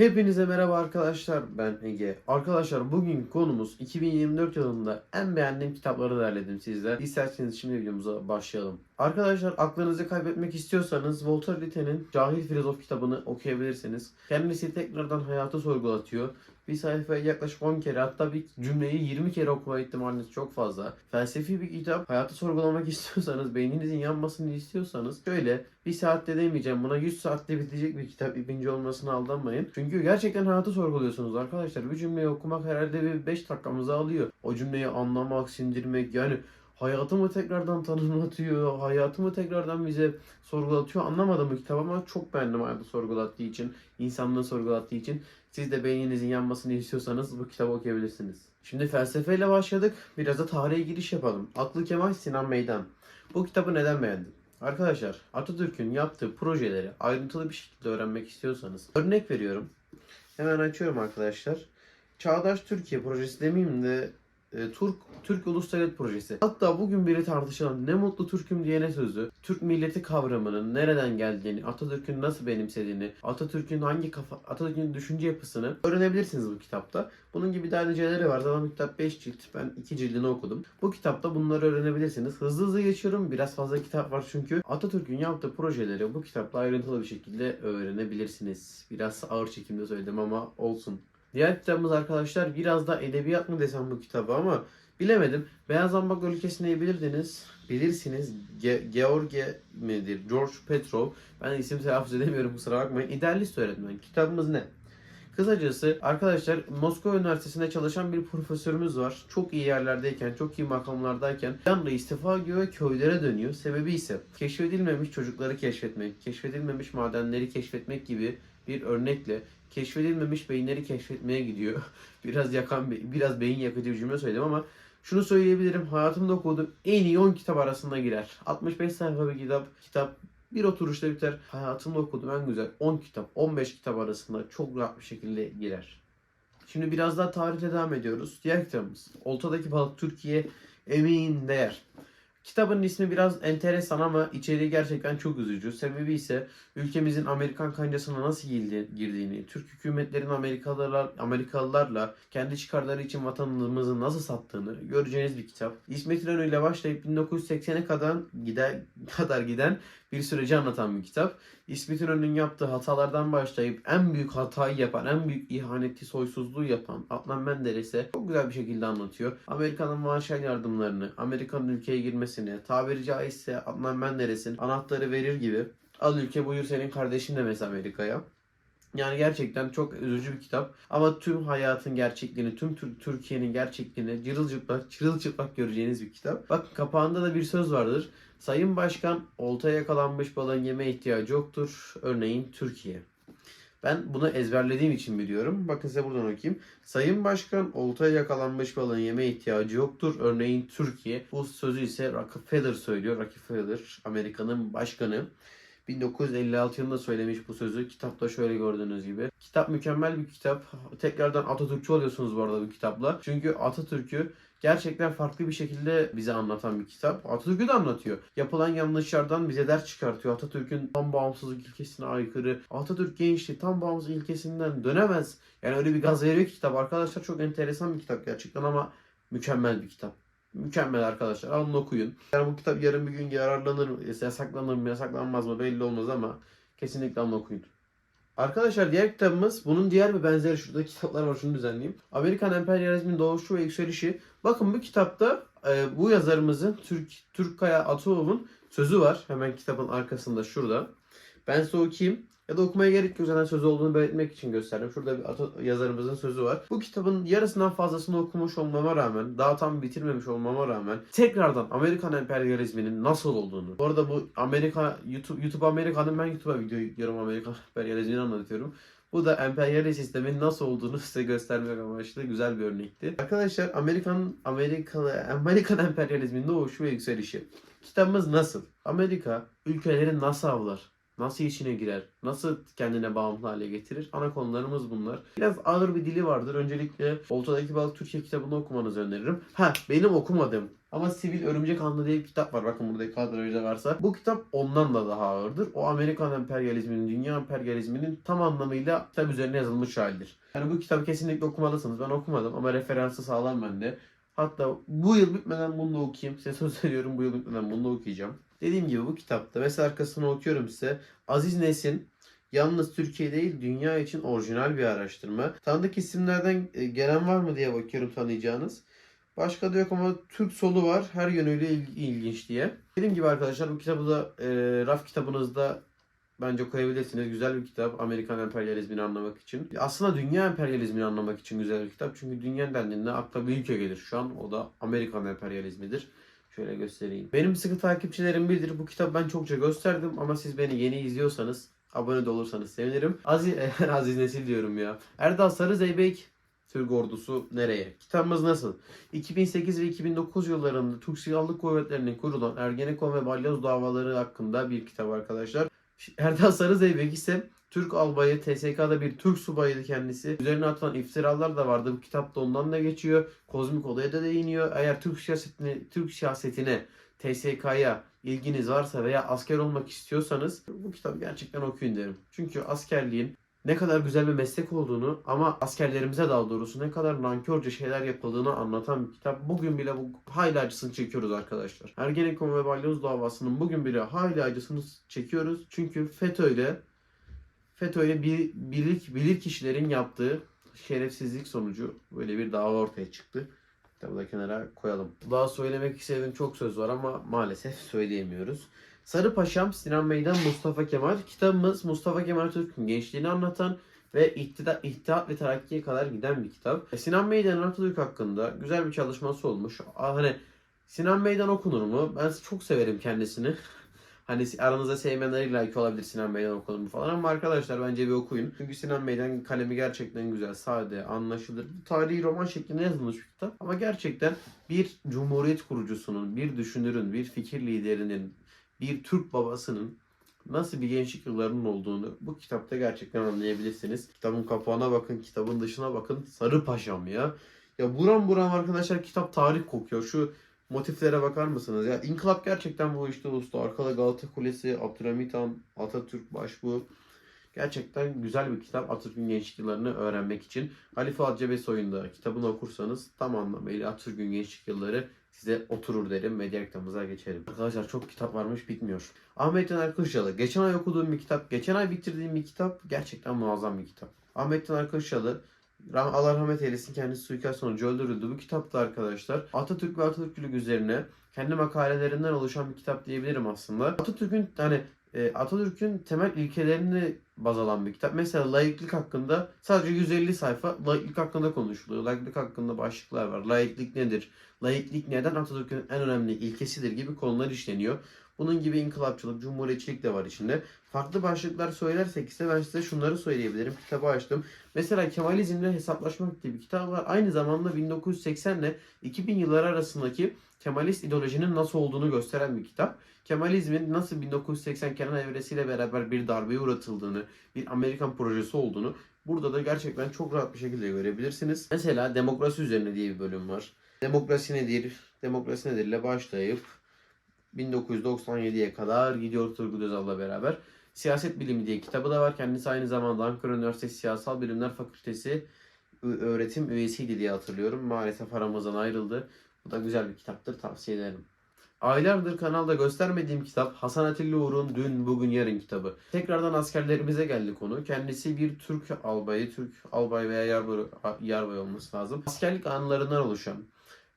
Hepinize merhaba arkadaşlar ben Ege. Arkadaşlar bugün konumuz 2024 yılında en beğendiğim kitapları derledim sizler. İsterseniz şimdi videomuza başlayalım. Arkadaşlar aklınızı kaybetmek istiyorsanız Walter Litte'nin Cahil Filozof kitabını okuyabilirsiniz. Kendisi tekrardan hayatı sorgulatıyor. Bir sayfayı yaklaşık 10 kere hatta bir cümleyi 20 kere okuma ihtimaliniz çok fazla. Felsefi bir kitap. Hayatı sorgulamak istiyorsanız, beyninizin yanmasını istiyorsanız şöyle bir saatte demeyeceğim buna 100 saatte bitecek bir kitap ipinci olmasına aldanmayın. Çünkü gerçekten hayatı sorguluyorsunuz arkadaşlar. Bir cümleyi okumak herhalde bir 5 dakikamızı alıyor. O cümleyi anlamak, sindirmek yani hayatımı tekrardan tanımlatıyor, hayatımı tekrardan bize sorgulatıyor. Anlamadım bu kitabı ama çok beğendim hayatı sorgulattığı için, insanlığı sorgulattığı için. Siz de beyninizin yanmasını istiyorsanız bu kitabı okuyabilirsiniz. Şimdi felsefeyle başladık. Biraz da tarihe giriş yapalım. Aklı Kemal Sinan Meydan. Bu kitabı neden beğendim? Arkadaşlar Atatürk'ün yaptığı projeleri ayrıntılı bir şekilde öğrenmek istiyorsanız örnek veriyorum. Hemen açıyorum arkadaşlar. Çağdaş Türkiye projesi demeyeyim de e, Türk Türk Ulus Devlet Projesi. Hatta bugün biri tartışılan ne mutlu Türk'üm diyene sözü, Türk milleti kavramının nereden geldiğini, Atatürk'ün nasıl benimsediğini, Atatürk'ün hangi kafa, Atatürk'ün düşünce yapısını öğrenebilirsiniz bu kitapta. Bunun gibi daha niceleri var. Zaten bu kitap 5 cilt. Ben 2 cildini okudum. Bu kitapta bunları öğrenebilirsiniz. Hızlı hızlı geçiyorum. Biraz fazla kitap var çünkü. Atatürk'ün yaptığı projeleri bu kitapta ayrıntılı bir şekilde öğrenebilirsiniz. Biraz ağır çekimde söyledim ama olsun. Diğer kitabımız arkadaşlar biraz da edebiyat mı desem bu kitabı ama bilemedim. Beyaz Zambak ülkesini bilirdiniz. Bilirsiniz. Ge- George midir? George Petrov. Ben isim telaffuz edemiyorum kusura bakmayın. İdealist öğretmen. Kitabımız ne? Kısacası arkadaşlar Moskova Üniversitesi'nde çalışan bir profesörümüz var. Çok iyi yerlerdeyken, çok iyi makamlardayken bir anda istifa ediyor ve köylere dönüyor. Sebebi ise keşfedilmemiş çocukları keşfetmek, keşfedilmemiş madenleri keşfetmek gibi bir örnekle keşfedilmemiş beyinleri keşfetmeye gidiyor. biraz yakan, biraz beyin yakıcı bir cümle söyledim ama şunu söyleyebilirim. Hayatımda okuduğum en iyi 10 kitap arasında girer. 65 sayfa bir kitap. Kitap bir oturuşta biter. Hayatımda okuduğum en güzel 10 kitap, 15 kitap arasında çok rahat bir şekilde girer. Şimdi biraz daha tarihte devam ediyoruz. Diğer kitabımız. Oltadaki Balık Türkiye Emeğin Değer. Kitabın ismi biraz enteresan ama içeriği gerçekten çok üzücü. Sebebi ise ülkemizin Amerikan kancasına nasıl girdi- girdiğini, Türk hükümetlerin Amerikalılar, Amerikalılarla kendi çıkarları için vatanımızı nasıl sattığını göreceğiniz bir kitap. İsmet İnönü ile başlayıp 1980'e kadar giden, kadar giden bir süreci anlatan bir kitap. İsmet İnönü'nün yaptığı hatalardan başlayıp en büyük hatayı yapan, en büyük ihaneti, soysuzluğu yapan Adnan Menderes'e çok güzel bir şekilde anlatıyor. Amerika'nın Marshall yardımlarını, Amerika'nın ülkeye girmesini, tabiri caizse Adnan Menderes'in anahtarı verir gibi al ülke buyur senin kardeşin demesi Amerika'ya. Yani gerçekten çok üzücü bir kitap. Ama tüm hayatın gerçekliğini, tüm Tür- Türkiye'nin gerçekliğini cırılcıplak, çırılçıplak göreceğiniz bir kitap. Bak kapağında da bir söz vardır. Sayın Başkan, oltaya yakalanmış balığın yeme ihtiyacı yoktur. Örneğin Türkiye. Ben bunu ezberlediğim için biliyorum. Bakın size buradan okuyayım. Sayın Başkan, oltaya yakalanmış balığın yeme ihtiyacı yoktur. Örneğin Türkiye. Bu sözü ise Rockefeller söylüyor. Rockefeller, Amerika'nın başkanı. 1956 yılında söylemiş bu sözü. Kitapta şöyle gördüğünüz gibi. Kitap mükemmel bir kitap. Tekrardan Atatürkçü oluyorsunuz bu arada bu kitapla. Çünkü Atatürk'ü gerçekten farklı bir şekilde bize anlatan bir kitap. Atatürk'ü de anlatıyor. Yapılan yanlışlardan bize ders çıkartıyor. Atatürk'ün tam bağımsızlık ilkesine aykırı. Atatürk gençliği tam bağımsız ilkesinden dönemez. Yani öyle bir gaz veriyor ki kitap. Arkadaşlar çok enteresan bir kitap gerçekten ama mükemmel bir kitap. Mükemmel arkadaşlar. Alın okuyun. Yani bu kitap yarın bir gün yararlanır mı, yasaklanır mı, yasaklanmaz mı belli olmaz ama kesinlikle alın okuyun. Arkadaşlar diğer kitabımız bunun diğer bir benzeri şurada kitaplar var şunu düzenleyeyim. Amerikan emperyalizmin doğuşu ve yükselişi. Bakın bu kitapta e, bu yazarımızın Türk Türkkaya Ataoğlu'nun sözü var. Hemen kitabın arkasında şurada. Ben size okuyayım. Ya da okumaya gerek yok zaten sözü olduğunu belirtmek için gösterdim. Şurada bir yazarımızın sözü var. Bu kitabın yarısından fazlasını okumuş olmama rağmen, daha tam bitirmemiş olmama rağmen tekrardan Amerikan emperyalizminin nasıl olduğunu. Bu arada bu Amerika YouTube YouTube Amerika'nın ben YouTube'a video yüklüyorum Amerikan emperyalizmini anlatıyorum. Bu da emperyalist sistemin nasıl olduğunu size göstermek amaçlı güzel bir örnekti. Arkadaşlar Amerikan Amerikalı Amerikan emperyalizmin doğuşu ve yükselişi. Kitabımız nasıl? Amerika ülkeleri nasıl avlar? Nasıl içine girer? Nasıl kendine bağımlı hale getirir? Ana konularımız bunlar. Biraz ağır bir dili vardır. Öncelikle Oltadaki Balık Türkiye kitabını okumanızı öneririm. Ha benim okumadığım Ama Sivil Örümcek Anlı diye bir kitap var. Bakın burada kadrajda varsa. Bu kitap ondan da daha ağırdır. O Amerikan emperyalizminin, dünya emperyalizminin tam anlamıyla kitap üzerine yazılmış halidir. Yani bu kitabı kesinlikle okumalısınız. Ben okumadım ama referansı sağlam bende. Hatta bu yıl bitmeden bunu da okuyayım. Size söz veriyorum bu yıl bitmeden bunu da okuyacağım. Dediğim gibi bu kitapta mesela arkasını okuyorum size. Aziz Nesin yalnız Türkiye değil dünya için orijinal bir araştırma. Tanıdık isimlerden e, gelen var mı diye bakıyorum tanıyacağınız. Başka da yok ama Türk solu var. Her yönüyle il- ilginç diye. Dediğim gibi arkadaşlar bu kitabı da e, raf kitabınızda bence koyabilirsiniz. Güzel bir kitap. Amerikan emperyalizmini anlamak için. Aslında dünya emperyalizmini anlamak için güzel bir kitap. Çünkü dünya dendiğinde akla bir ülke gelir. Şu an o da Amerikan emperyalizmidir. Şöyle göstereyim. Benim sıkı takipçilerim bilir. Bu kitabı ben çokça gösterdim ama siz beni yeni izliyorsanız abone de olursanız sevinirim. Aziz, Aziz Nesil diyorum ya. Erdal Sarı Zeybek Türk ordusu nereye? Kitabımız nasıl? 2008 ve 2009 yıllarında Türk Silahlı Kuvvetleri'nin kurulan Ergenekon ve Balyoz davaları hakkında bir kitap arkadaşlar. Erdal Sarı Zeybek ise Türk albayı, TSK'da bir Türk subayıydı kendisi. Üzerine atılan iftiralar da vardı. Bu kitapta ondan da geçiyor. Kozmik olaya da değiniyor. Eğer Türk siyasetine, Türk siyasetine, TSK'ya ilginiz varsa veya asker olmak istiyorsanız bu kitabı gerçekten okuyun derim. Çünkü askerliğin ne kadar güzel bir meslek olduğunu ama askerlerimize daha doğrusu ne kadar nankörce şeyler yapıldığını anlatan bir kitap. Bugün bile bu hayli acısını çekiyoruz arkadaşlar. Ergenekon ve Balyoz davasının bugün bile hayli acısını çekiyoruz. Çünkü FETÖ'yle FETÖ'yle bir, bilir, bilir kişilerin yaptığı şerefsizlik sonucu böyle bir dava ortaya çıktı. Kitabı da kenara koyalım. Daha söylemek istediğim çok söz var ama maalesef söyleyemiyoruz. Sarı Paşam, Sinan Meydan, Mustafa Kemal. Kitabımız Mustafa Kemal Atatürk'ün gençliğini anlatan ve iktidar, İttihat ve Terakki'ye kadar giden bir kitap. E, Sinan Meydan'ın Atatürk hakkında güzel bir çalışması olmuş. Hani Sinan Meydan okunur mu? Ben çok severim kendisini. Hani aranızda sevmeyenler illa ki olabilir Sinan Meydan okunur mu falan ama arkadaşlar bence bir okuyun. Çünkü Sinan Meydan kalemi gerçekten güzel, sade, anlaşılır. Tarihi roman şeklinde yazılmış bir kitap. Ama gerçekten bir cumhuriyet kurucusunun, bir düşünürün, bir fikir liderinin, bir Türk babasının nasıl bir gençlik yıllarının olduğunu bu kitapta gerçekten anlayabilirsiniz. Kitabın kapağına bakın, kitabın dışına bakın. Sarı paşam ya. Ya buram buram arkadaşlar kitap tarih kokuyor. Şu motiflere bakar mısınız? Ya İnkılap gerçekten bu işte usta. Arkada Galata Kulesi, Abdülhamit Han, Atatürk Başbuğ. Gerçekten güzel bir kitap Atatürk'ün gençlik yıllarını öğrenmek için. Ali Fuat Cebesoy'un kitabını okursanız tam anlamıyla Atatürk'ün gençlik yılları size oturur derim ve diğer kitabımıza geçelim. Arkadaşlar çok kitap varmış bitmiyor. Ahmet Caner Kışlalı. Geçen ay okuduğum bir kitap, geçen ay bitirdiğim bir kitap gerçekten muazzam bir kitap. Ahmet Kışlalı Rah- Allah rahmet eylesin kendisi suikast sonucu öldürüldü. Bu kitapta arkadaşlar Atatürk ve Atatürkçülük üzerine kendi makalelerinden oluşan bir kitap diyebilirim aslında. Atatürk'ün hani e, Atatürk'ün temel ilkelerini baz alan bir kitap. Mesela laiklik hakkında sadece 150 sayfa laiklik hakkında konuşuluyor. Laiklik hakkında başlıklar var. Laiklik nedir? Laiklik neden Atatürk'ün en önemli ilkesidir gibi konular işleniyor. Bunun gibi inkılapçılık, cumhuriyetçilik de var içinde. Farklı başlıklar söylersek ise ben size şunları söyleyebilirim. Kitabı açtım. Mesela Kemalizmle Hesaplaşmak diye bir kitap var. Aynı zamanda 1980 ile 2000 yılları arasındaki Kemalist ideolojinin nasıl olduğunu gösteren bir kitap. Kemalizmin nasıl 1980 Kenan evresiyle beraber bir darbeye uğratıldığını, bir Amerikan projesi olduğunu burada da gerçekten çok rahat bir şekilde görebilirsiniz. Mesela demokrasi üzerine diye bir bölüm var. Demokrasi nedir? Demokrasi nedir ile başlayıp 1997'ye kadar gidiyor Turgut Özal'la beraber. Siyaset Bilimi diye kitabı da var. Kendisi aynı zamanda Ankara Üniversitesi Siyasal Bilimler Fakültesi öğretim üyesiydi diye hatırlıyorum. Maalesef aramızdan ayrıldı. Bu da güzel bir kitaptır. Tavsiye ederim. Aylardır kanalda göstermediğim kitap Hasan Atilla Uğur'un Dün Bugün Yarın kitabı. Tekrardan askerlerimize geldi konu. Kendisi bir Türk albayı, Türk albay veya yarbay, yarbay olması lazım. Askerlik anılarından oluşan,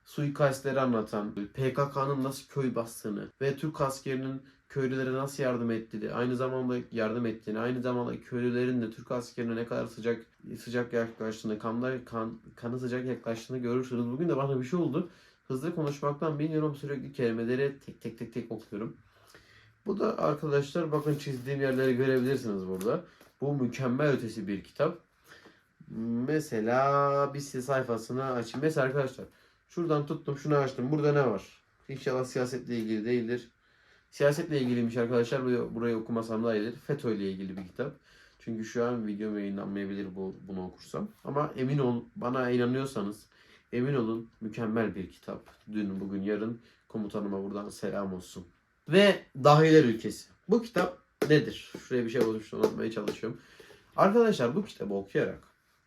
suikastleri anlatan, PKK'nın nasıl köy bastığını ve Türk askerinin köylülere nasıl yardım ettiğini, aynı zamanda yardım ettiğini, aynı zamanda köylülerin de Türk askerine ne kadar sıcak sıcak yaklaştığını, kanlar, kan, kanı sıcak yaklaştığını görürsünüz. Bugün de bana bir şey oldu. Hızlı konuşmaktan bilmiyorum sürekli kelimeleri tek tek tek tek okuyorum. Bu da arkadaşlar bakın çizdiğim yerleri görebilirsiniz burada. Bu mükemmel ötesi bir kitap. Mesela bir sayfasını açayım. Mesela arkadaşlar şuradan tuttum şunu açtım. Burada ne var? İnşallah siyasetle ilgili değildir. Siyasetle ilgiliymiş arkadaşlar. Burayı, okumasam da iyidir. FETÖ ile ilgili bir kitap. Çünkü şu an video yayınlanmayabilir bu, bunu okursam. Ama emin ol bana inanıyorsanız Emin olun mükemmel bir kitap. Dün, bugün, yarın komutanıma buradan selam olsun. Ve Dahiler Ülkesi. Bu kitap nedir? Şuraya bir şey oluşturmaya çalışıyorum. Arkadaşlar bu kitabı okuyarak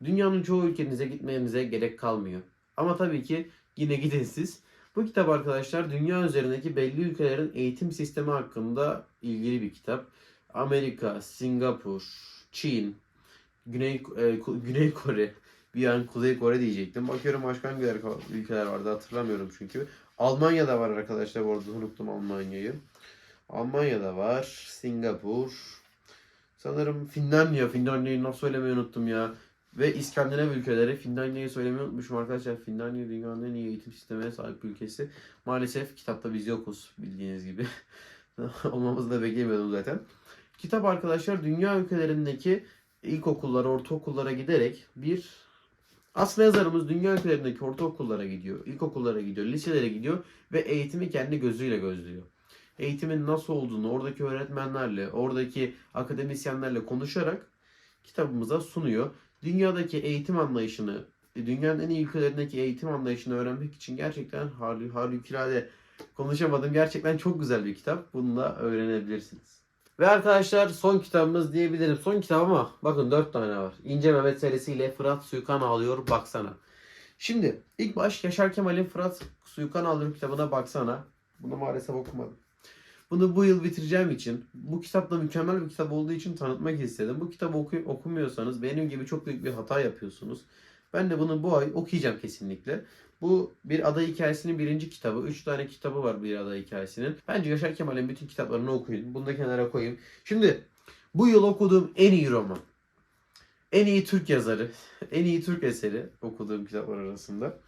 dünyanın çoğu ülkenize gitmenize gerek kalmıyor. Ama tabii ki yine gidin siz. Bu kitap arkadaşlar dünya üzerindeki belli ülkelerin eğitim sistemi hakkında ilgili bir kitap. Amerika, Singapur, Çin, Güney e, Güney Kore, bir an Kuzey Kore diyecektim. Bakıyorum başka hangi ülkeler vardı hatırlamıyorum çünkü. Almanya'da var arkadaşlar bu arada unuttum Almanya'yı. Almanya'da var, Singapur, sanırım Finlandiya, Finlandiya'yı nasıl söylemeyi unuttum ya. Ve İskandinav ülkeleri, Finlandiya'yı söylemeyi unutmuşum arkadaşlar. Finlandiya dünyanın en iyi eğitim sistemine sahip ülkesi. Maalesef kitapta biz yokuz bildiğiniz gibi. Olmamızı da beklemiyordum zaten. Kitap arkadaşlar dünya ülkelerindeki ilkokullara, ortaokullara giderek bir aslında yazarımız dünya ülkelerindeki ortaokullara gidiyor, ilkokullara gidiyor, liselere gidiyor ve eğitimi kendi gözüyle gözlüyor. Eğitimin nasıl olduğunu oradaki öğretmenlerle, oradaki akademisyenlerle konuşarak kitabımıza sunuyor. Dünyadaki eğitim anlayışını, dünyanın en iyi ülkelerindeki eğitim anlayışını öğrenmek için gerçekten harikulade konuşamadım. Gerçekten çok güzel bir kitap. Bunu da öğrenebilirsiniz. Ve arkadaşlar son kitabımız diyebilirim. Son kitap ama bakın 4 tane var. İnce Mehmet serisiyle Fırat Suyukan Ağlıyor Baksana. Şimdi ilk baş Yaşar Kemal'in Fırat Suyukan Ağlıyor kitabına baksana. Bunu maalesef okumadım. Bunu bu yıl bitireceğim için, bu kitap da mükemmel bir kitap olduğu için tanıtmak istedim. Bu kitabı oku- okumuyorsanız benim gibi çok büyük bir hata yapıyorsunuz. Ben de bunu bu ay okuyacağım kesinlikle. Bu bir ada hikayesinin birinci kitabı. Üç tane kitabı var bir ada hikayesinin. Bence Yaşar Kemal'in bütün kitaplarını okuyun. Bunu da kenara koyayım. Şimdi bu yıl okuduğum en iyi roman. En iyi Türk yazarı. En iyi Türk eseri okuduğum kitaplar arasında.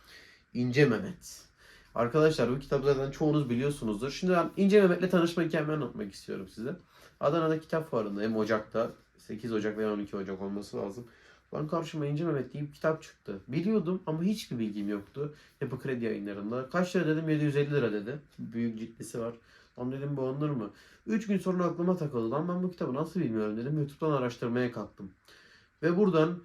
İnce Mehmet. Arkadaşlar bu kitabı zaten çoğunuz biliyorsunuzdur. Şimdi ben İnce Mehmet'le tanışma hikayemi anlatmak istiyorum size. Adana'da kitap fuarındayım Ocak'ta. 8 Ocak veya 12 Ocak olması lazım. Lan karşıma İnce Mehmet diye bir kitap çıktı. Biliyordum ama hiçbir bilgim yoktu. Yapı Kredi yayınlarında. Kaç lira dedim 750 lira dedi. Büyük ciltlisi var. Lan dedim bu alınır mı? 3 gün sonra aklıma takıldı. Lan ben bu kitabı nasıl bilmiyorum dedim. Youtube'dan araştırmaya kalktım. Ve buradan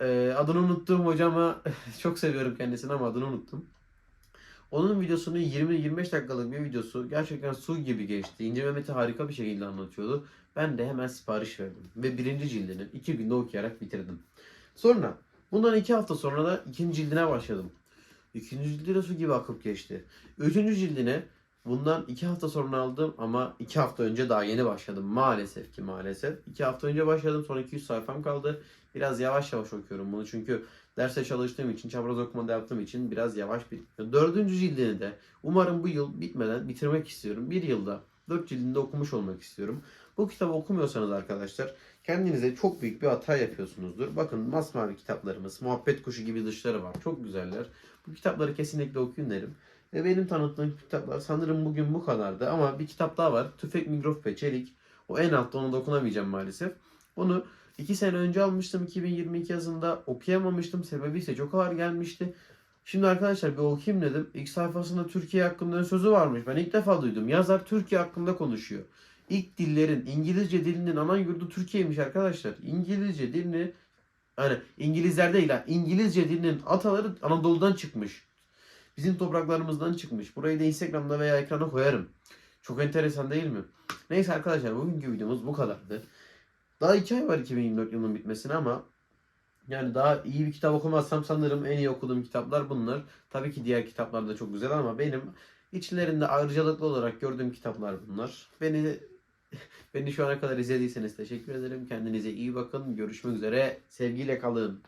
e, adını unuttuğum hocama çok seviyorum kendisini ama adını unuttum. Onun videosunu 20-25 dakikalık bir videosu gerçekten su gibi geçti. İnce Mehmet'i harika bir şekilde anlatıyordu. Ben de hemen sipariş verdim. Ve birinci cildini iki günde okuyarak bitirdim. Sonra bundan iki hafta sonra da ikinci cildine başladım. İkinci cildi de su gibi akıp geçti. Üçüncü cildine bundan iki hafta sonra aldım ama iki hafta önce daha yeni başladım. Maalesef ki maalesef. İki hafta önce başladım sonra 200 sayfam kaldı. Biraz yavaş yavaş okuyorum bunu çünkü derse çalıştığım için, çapraz okumada yaptığım için biraz yavaş bir. Dördüncü cildini de umarım bu yıl bitmeden bitirmek istiyorum. Bir yılda dört cildinde okumuş olmak istiyorum. Bu kitabı okumuyorsanız arkadaşlar kendinize çok büyük bir hata yapıyorsunuzdur. Bakın masmavi kitaplarımız, muhabbet kuşu gibi dışları var. Çok güzeller. Bu kitapları kesinlikle okuyun derim. Ve benim tanıttığım kitaplar sanırım bugün bu kadardı. Ama bir kitap daha var. Tüfek, Mikrop ve Çelik. O en altta onu dokunamayacağım maalesef. Onu 2 sene önce almıştım 2022 yazında. Okuyamamıştım. Sebebi ise çok ağır gelmişti. Şimdi arkadaşlar bir okuyayım dedim. İlk sayfasında Türkiye hakkında sözü varmış. Ben ilk defa duydum. Yazar Türkiye hakkında konuşuyor. İlk dillerin, İngilizce dilinin anan yurdu Türkiye'ymiş arkadaşlar. İngilizce dilini hani İngilizler değil ha. İngilizce dilinin ataları Anadolu'dan çıkmış. Bizim topraklarımızdan çıkmış. Burayı da Instagram'da veya ekrana koyarım. Çok enteresan değil mi? Neyse arkadaşlar bugünkü videomuz bu kadardı. Daha 2 ay var 2024 yılının bitmesine ama yani daha iyi bir kitap okumazsam sanırım en iyi okuduğum kitaplar bunlar. Tabii ki diğer kitaplar da çok güzel ama benim içlerinde ayrıcalıklı olarak gördüğüm kitaplar bunlar. Beni beni şu ana kadar izlediyseniz teşekkür ederim. Kendinize iyi bakın. Görüşmek üzere. Sevgiyle kalın.